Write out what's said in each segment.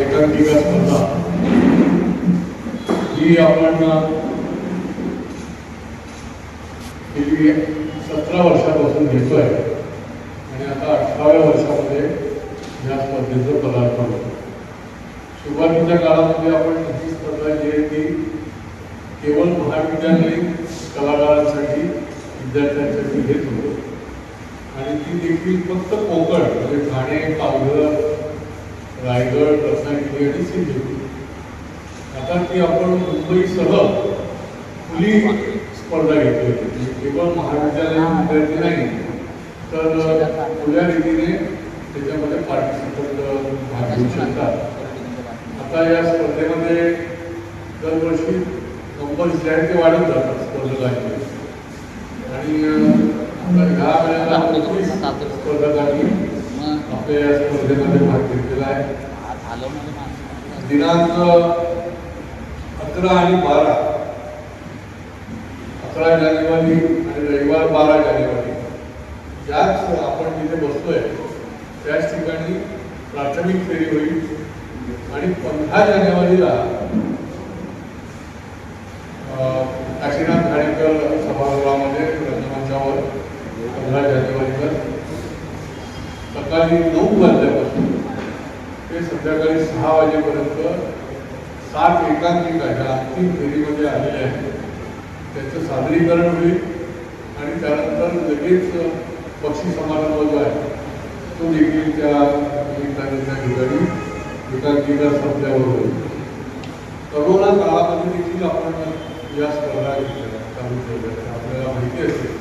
एकांकिका स्पर्धा ही आपण गेली सतरा वर्षापासून घेतोय. आणि आता अठराव्या वर्षामध्ये या स्पर्धेचं पदार्पण होतं. सुरुवातीच्या काळामध्ये आपण ही स्पर्धा जी आहे ती केवळ महाविद्यालयीन कलाकारांसाठी विद्यार्थ्यांसाठी घेत होतो. आणि ती देखील फक्त कोकण म्हणजे ठाणे रायगड रत्नागिरी आणि सिंधुदुर्ग. आता ती आपण मुंबईसह खुली स्पर्धा घेतली होती. म्हणजे केवळ महाविद्यालयीन विद्यार्थी नाही तर खुल्या रीतीने त्याच्यामध्ये पार्टिसिपंट भाग घेऊ शकतात. आता या स्पर्धेमध्ये दरवर्षी नंबर जे आहे ते वाढत जातात स्पर्धकांचे आणि ह्या वेळेला स्पर्धकांनी आपल्या या स्पर्धेमध्ये भाग घेतलेला आहे. दिनांक अकरा आणि बारा. अकरा जानेवारी आणि रविवार बारा जानेवारी. ज्याच आपण तिथे बसतोय त्याच ठिकाणी प्राथमिक फेरी होईल आणि पंधरा जानेवारीला सकाळी नऊ वाजल्यापासून ते संध्याकाळी सहा वाजेपर्यंत सात एकांकिका ह्या अंतिम फेरीमध्ये आलेल्या आहेत. त्याचं सादरीकरण होईल आणि त्यानंतर लगेच पक्षी समारंभ जो आहे तो देखील त्या निमित्ताने ठिकाणी एकांकिका संपल्यावर होईल. करोना काळामध्ये देखील आपण या स्पर्धा घेतल्या. आपल्याला माहिती असेल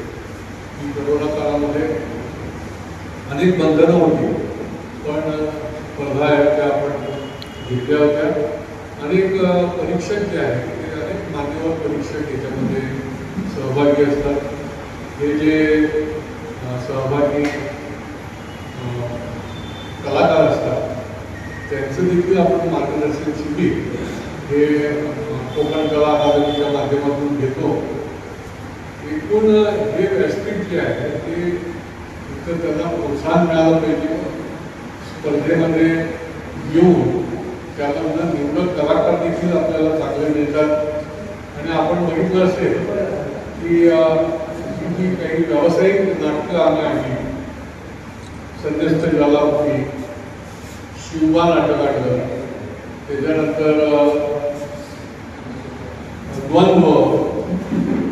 की करोना काळामध्ये अनेक बंधनं होती. पण स्पर्धा आहेत त्या आपण घेतल्या होत्या. अनेक परीक्षक जे आहेत ते अनेक मान्यवर परीक्षक याच्यामध्ये सहभागी असतात. हे जे सहभागी कलाकार असतात त्यांचं देखील आपण मार्गदर्शन शिबिर हे कोकण कला अकादमीच्या माध्यमातून घेतो. एकूण हे व्यासपीठ जे आहे ते तर त्यांना प्रोत्साहन मिळालं पाहिजे. स्पर्धेमध्ये येऊन त्यामधनं निवडक कलाकार देखील आपल्याला चांगले मिळतात. आणि आपण बघितलं असेल की जी काही व्यावसायिक नाटकं आम्ही आणली संदेश ज्वालामुखी शिवबा नाटक आणलं त्याच्यानंतर द्वंद्व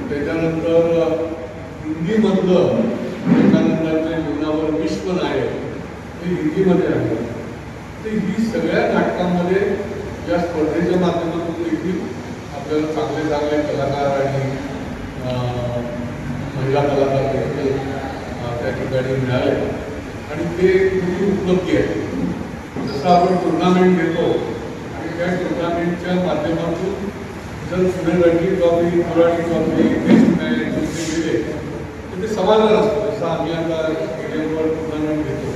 त्याच्यानंतर हिंदीमधलं हे राहिले. तर ही सगळ्या नाटकांमध्ये या स्पर्धेच्या माध्यमातून देखील आपल्याला चांगले चांगले कलाकार आणि महिला कलाकार देखील त्या ठिकाणी मिळाले. आणि ते मोठी उपलब्धी आहे. जसं आपण टुर्नामेंट घेतो आणि त्या टुर्नामेंटच्या माध्यमातून जर पुढे Ranji trophy Marathi trophy test match गेले तर ते समाधान असतं. जसं आम्ही आता स्टेडियमवर टुर्नामेंट घेतो.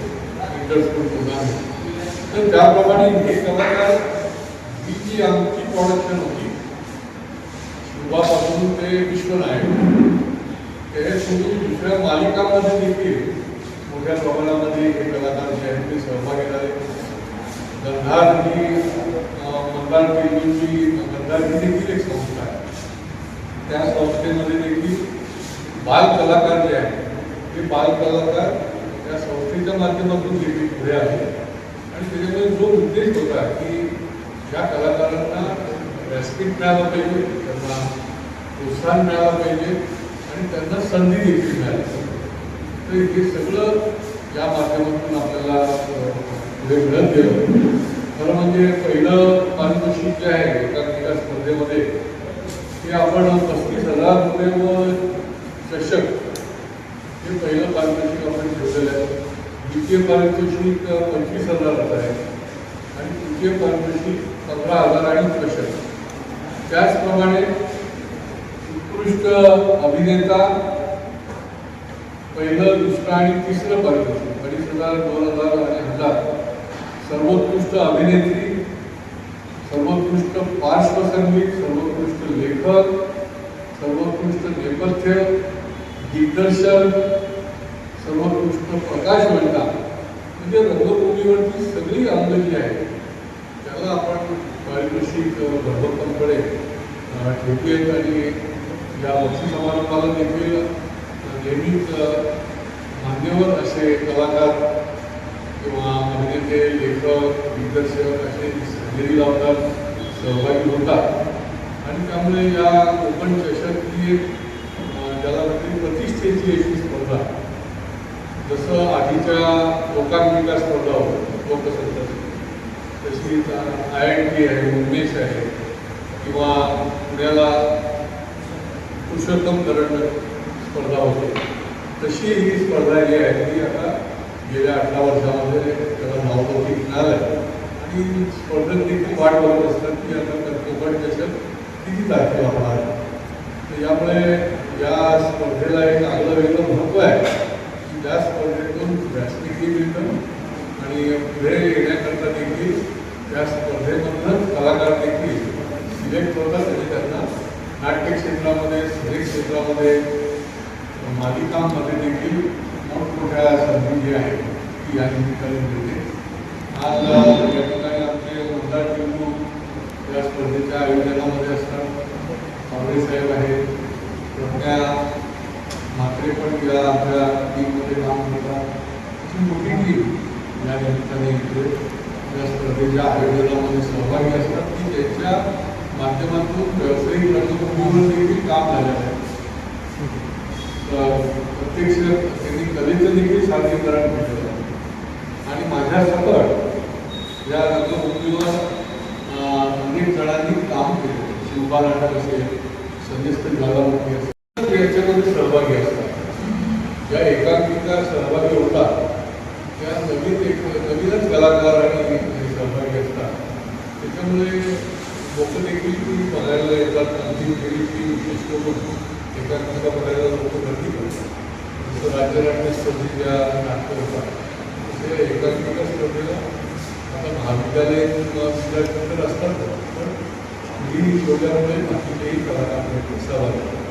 इंटर स्कूल टुर्नामेंट तर त्याप्रमाणे कलाकार जी आमची प्रोडक्शन होती ते विश्वनायक ते सोडून दुसऱ्या मालिकांमध्ये कलाकार गंधार एक संस्था बाल कलाकार जे बाल कलाकार त्या संस्थेच्या माध्यमातून देखील पुढे आहे. आणि त्याच्यामध्ये जो उद्देश होता की ज्या कलाकारांना व्यासपीठ मिळालं पाहिजे त्यांना प्रोत्साहन मिळालं पाहिजे आणि त्यांना संधी देखील मिळाली तर हे सगळं या माध्यमातून आपल्याला पुढे मिळत गेलं. खरं म्हणजे पहिलं पारितोषिक जे आहे एकांकिका स्पर्धेमध्ये ते आपण पस्तीस हजार रुपये व चषक हे पहिलं पारितोषिक आपण द्वितीय पारितोषिक पंचवीस हजाराचं आहे. आणि तृतीय पारितोषिक पंधरा हजार आणि चषक त्याचप्रमाणे उत्कृष्ट अभिनेता पहिलं दुसरं आणि तिसरं पारितोषिक अडीच हजार दोन हजार आणि हजार. सर्वोत्कृष्ट अभिनेत्री सर्वोत्कृष्ट पार्श्वसंगीत सर्वोत्कृष्ट लेखक सर्वोत्कृष्ट नेपथ्य दिग्दर्शन सर्वोत्कृष्ट म्हणतात. म्हणजे रंगभूमीवरची सगळी अंग जी त्याला आपण पारितोषिक भरभक्कमपणे ठेवूयात आणि या वर्षी समारंभाला देखील नेहमीच मान्यवर असे कलाकार किंवा अभिनेते लेखक दिग्दर्शक असे हजेरी लावतात सहभागी होतात. आणि त्यामुळे या कोकण चषक ही एक ज्याला प्रतिष्ठेची अशी स्पर्धा. जसं आधीच्या लोकांकिका स्पर्धा होत्या लोकसंख्या. तशी आय आय टी आहे उन्मेष आहे किंवा पुण्याला पुरुषोत्तम करंड स्पर्धा होते. तशी ही स्पर्धा जी आहे ती आता गेल्या अठरा वर्षामध्ये त्याला नावलौकिक मिळालं आणि स्पर्धक देखील वाट बघत असतात की आता कोकण चषक किती तारखेला होणार आहे. तर यामुळे या स्पर्धेला एक चांगलं वेगळं महत्त्व आहे. की त्या स्पर्धेतून व्यासपीठी मिळतं आणि पुढे येण्याकरता देखील त्या स्पर्धेमधूनच कलाकार देखील सिलेक्ट होतात आणि त्यांना नाट्य क्षेत्रामध्ये संगीत क्षेत्रामध्ये मालिकांमध्ये देखील मोठमोठ्या संधी जी आहे ती या निमित्ताने मिळते. आज या ठिकाणी आमचे मतदार टिंबू या स्पर्धेच्या आयोजनामध्ये असतात. कांबळे साहेब आहेत. प्रज्ञा म्हात्रे पण गेला आपल्या टीममध्ये काम करतात. अशी मोठी टीम या निमित्ताने इथे या स्पर्धेच्या आयोजनामध्ये सहभागी असतात. की त्यांच्या माध्यमातून व्यावसायिक रंगभूमीवर देखील काम झालेलं आहे. तर प्रत्यक्ष त्यांनी कलेचं देखील सादरीकरण केलेलं आहे. आणि माझ्या या रंगभूमीवर अनेक जणांनी काम केलं शिवबा असेल संदेश ज्वालामुखी असेल याच्यामध्ये सहभागी ज्या एकांकिका सहभागी होतात, त्या नवीन एक, नवीनच कलाकार आणि सहभागी असतात. त्याच्यामुळे लोक देखील ती बघायला येतात अंतिम फेरीची विशेष करून एकांकिका बघायला लोक गर्दी करतात. जसं राज्यनाट्य स्पर्धेच्या नाटकं होतात, तसे एकांकिका स्पर्धेला आता तर असतात पण ही शोधल्यामुळे बाकीचेही कलाकार सहभागी होतात.